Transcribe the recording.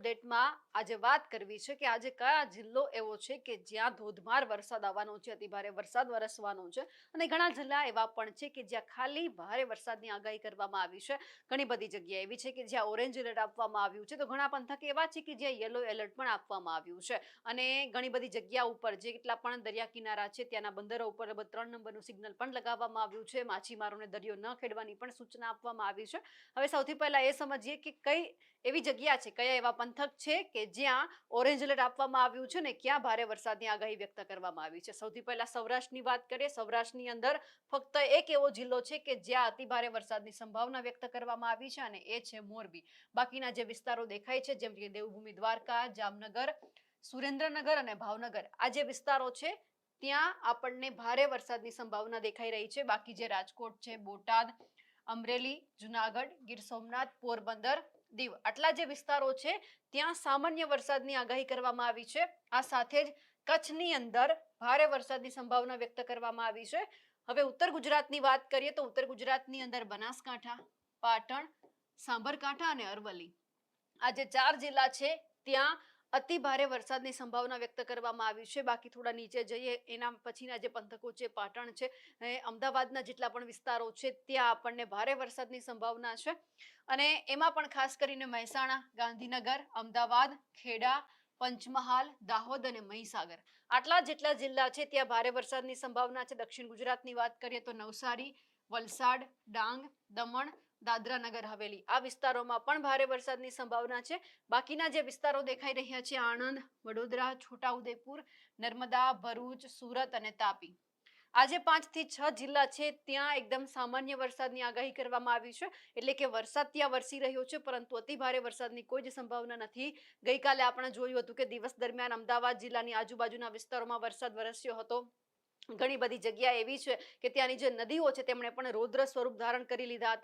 અપડેટમાં આજે વાત કરવી છે કે આજે કયા જિલ્લો એવો છે કે જ્યાં ધોધમાર વરસાદ આવવાનો છે, અતિભારે વરસાદ વરસવાનો છે અને ઘણા જિલ્લા એવા પણ છે કે જ્યાં ખાલી ભારે વરસાદની આગાહી કરવામાં આવી છે. ઘણી બધી જગ્યા એવી છે કે જ્યાં ઓરેન્જ એલર્ટ આપવામાં આવ્યું છે. તો ઘણા પંથક એવા છે કે જ્યાં યલો એલર્ટ પણ આપવામાં આવ્યું છે. અને ઘણી બધી જગ્યા ઉપર જે કેટલા પણ દરિયા કિનારા છે, ત્યાંના બંદરો ઉપર ત્રણ નંબરનું સિગ્નલ પણ લગાવવામાં આવ્યું છે. માછીમારોને દરિયો ન ખેડવાની પણ સૂચના આપવામાં આવી છે. હવે સૌથી પહેલા એ સમજીએ કે કઈ એવી જગ્યા છે, કયા એવા પંથક છે કે જ્યાં ઓરેન્જ એલર્ટ આપવામાં આવ્યું છે ને ક્યાં ભારે વરસાદની આગાહી વ્યક્ત કરવામાં આવી છે? સૌથી પહેલા સૌરાષ્ટ્રની વાત કરીએ. સૌરાષ્ટ્રની અંદર ફક્ત એક એવો જિલ્લો છે કે જ્યાં અતિભારે વરસાદની સંભાવના વ્યક્ત કરવામાં આવી છે અને એ છે મોરબી. બાકીના જે વિસ્તારો દેખાય છે જેમ કે દેવભૂમિ, દ્વારકા, જામનગર, સુરેન્દ્રનગર અને ભાવનગર, આ જે વિસ્તારો છે ત્યાં આપણને ભારે વરસાદની સંભાવના દેખાઈ રહી છે. બાકી જે રાજકોટ છે, બોટાદ, અમરેલી, જુનાગઢ, ગીર સોમનાથ, પોરબંદર દીવ. આટલા જે વિસ્તારો છે, ત્યાં સામાન્ય વરસાદની આગાહી કરવામાં આવી છે. આ સાથે જ કચ્છની અંદર ભારે વરસાદની સંભાવના વ્યક્ત કરવામાં આવી છે. હવે ઉત્તર ગુજરાતની વાત કરીએ તો ઉત્તર ગુજરાતની અંદર બનાસકાંઠા, પાટણ, સાંભરકાંઠા અને અરવલ્લી. આ જે ચાર જિલ્લા છે, ત્યાં અતિ ભારે વરસાદની સંભાવના વ્યક્ત કરવામાં આવી છે. બાકી થોડા નીચે જઈએ, એના પછીના જે પંથકો છે, પાટણ છે અમદાવાદના જેટલા પણ વિસ્તારો છે, ત્યાં આપણને ભારે વરસાદની સંભાવના છે. અને એમાં પણ ખાસ કરીને મહેસાણા, ગાંધીનગર, અમદાવાદ, ખેડા, પંચમહાલ, દાહોદ અને મહીસાગર. આટલા જેટલા જિલ્લા છે, ત્યાં ભારે વરસાદની સંભાવના છે. દક્ષિણ ગુજરાતની વાત કરીએ તો નવસારી, વલસાડ, ડાંગ, દમણ દાદરા નગર હવેલી. આ વિસ્તારોમાં પણ ભારે વરસાદની સંભાવના છે. બાકીના જે વિસ્તારો દેખાઈ રહ્યા છે, આણંદ, વડોદરા, છોટાઉદેપુર, નર્મદા, ભરૂચ, સુરત અને તાપી. આજે પાંચથી છ જિલ્લા છે, ત્યાં એકદમ સામાન્ય વરસાદની આગાહી કરવામાં આવી છે. એટલે કે વરસાદ ત્યાં વરસી રહ્યો છે, પરંતુ અતિ ભારે વરસાદની કોઈ જ સંભાવના નથી. ગઈકાલે આપણે જોયું હતું કે દિવસ દરમિયાન અમદાવાદ જિલ્લાની આજુબાજુના વિસ્તારોમાં વરસાદ વરસ્યો હતો. ઘણી બધી જગ્યા એવી છે કે ત્યાંની જે નદીઓ છે, તેમણે પણ રૌદ્ર સ્વરૂપ ધારણ કરી લીધા હતા.